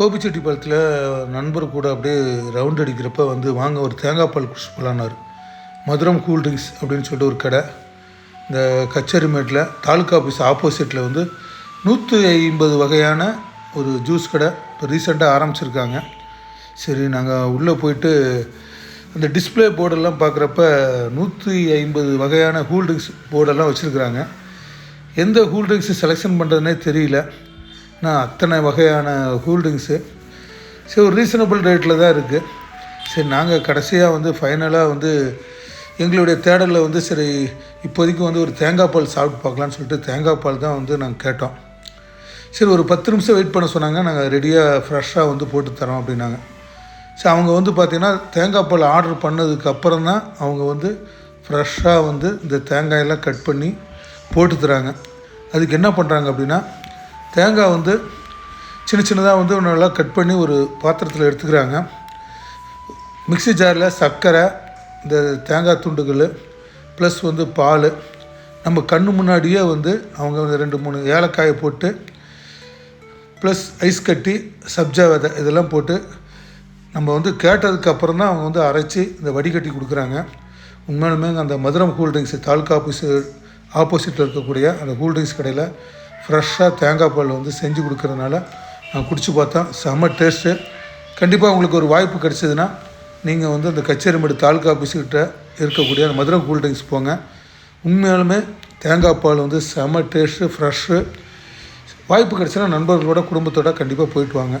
கோபிச்செட்டிப்பாளையத்தில் நண்பர் கூட அப்படியே ரவுண்ட் அடிக்கிறப்ப வந்து வாங்க ஒரு தேங்காய் பால் குடிச்சு போகலான்னாரு மதுரம் கூல் ட்ரிங்க்ஸ் அப்படின்னு சொல்லிட்டு ஒரு கடை. இந்த கச்சேரிமேட்டில் தாலுக்கா ஆஃபீஸ் ஆப்போசிட்டில் வந்து நூற்றி ஐம்பது வகையான ஒரு ஜூஸ் கடை இப்போ ரீசெண்டாக ஆரம்பிச்சிருக்காங்க. சரி நாங்கள் உள்ளே போயிட்டு அந்த டிஸ்ப்ளே போர்டெல்லாம் பார்க்குறப்ப நூற்றி ஐம்பது வகையான கூல் ட்ரிங்க்ஸ் போர்டெல்லாம் வச்சுருக்குறாங்க. எந்த கூல் ட்ரிங்க்ஸு செலெக்ஷன் பண்ணுறதுனே தெரியல. நான் அத்தனை வகையான கூல்ட்ரிங்க்ஸு சரி ஒரு ரீசனபிள் ரேட்டில் தான் இருக்குது சரி நாங்கள் கடைசியாக வந்து ஃபைனலாக வந்து எங்களுடைய தேடலில் வந்து சரி இப்போதைக்கு வந்து ஒரு தேங்காய் பால் சாப்பிட்டு பார்க்கலான்னு சொல்லிட்டு தேங்காய் பால் தான் வந்து நாங்கள் கேட்டோம். சரி ஒரு பத்து நிமிஷம் வெயிட் பண்ண சொன்னாங்க. நாங்கள் ரெடியாக ஃப்ரெஷ்ஷாக வந்து போட்டு தரோம் அப்படின்னாங்க. சரி அவங்க வந்து பார்த்திங்கன்னா தேங்காய் பால் ஆர்டர் பண்ணதுக்கு அப்புறம் தான் அவங்க வந்து ஃப்ரெஷ்ஷாக வந்து இந்த தேங்காயெல்லாம் கட் பண்ணி போட்டு தராங்க. அதுக்கு என்ன பண்ணுறாங்க அப்படின்னா தேங்காய் வந்து சின்ன சின்னதாக வந்து நல்லா கட் பண்ணி ஒரு பாத்திரத்தில் எடுத்துக்கிறாங்க. மிக்ஸி ஜாரில் சர்க்கரை இந்த தேங்காய் துண்டுகள் ப்ளஸ் வந்து பால். நம்ம கண்ணு முன்னாடியே வந்து அவங்க வந்து ரெண்டு மூணு ஏலக்காயை போட்டு ப்ளஸ் ஐஸ் கட்டி சப்ஜா விதை இதெல்லாம் போட்டு நம்ம வந்து கேட்டதுக்கு அப்புறம் தான் அவங்க வந்து அரைச்சி இந்த வடிகட்டி கொடுக்குறாங்க. உண்மையாலுமே அந்த மதுரம் கூல்ட்ரிங்க்ஸ் தாலுக்கா ஆஃபீஸு ஆப்போசிட்டில் இருக்கக்கூடிய அந்த கூல்ட்ரிங்க்ஸ் கடையில் ஃப்ரெஷ்ஷாக தேங்காய் பால் வந்து செஞ்சு கொடுக்கறதுனால நான் குடித்து பார்த்தேன். செம்ம டேஸ்ட்டு கண்டிப்பாக உங்களுக்கு ஒரு வாய்ப்பு கிடச்சிதுன்னா நீங்கள் வந்து அந்த கச்சேரிமேடு தாலுக்கா ஆஃபீஸ்கிட்ட இருக்கக்கூடிய அந்த மதுரை கூல் ட்ரிங்க்ஸ் போங்க. உண்மையாலுமே தேங்காய் பால் வந்து செம டேஸ்ட்டு ஃப்ரெஷ்ஷு வாய்ப்பு கிடச்சினா நண்பர்களோட குடும்பத்தோட கண்டிப்பாக போயிட்டு வாங்க.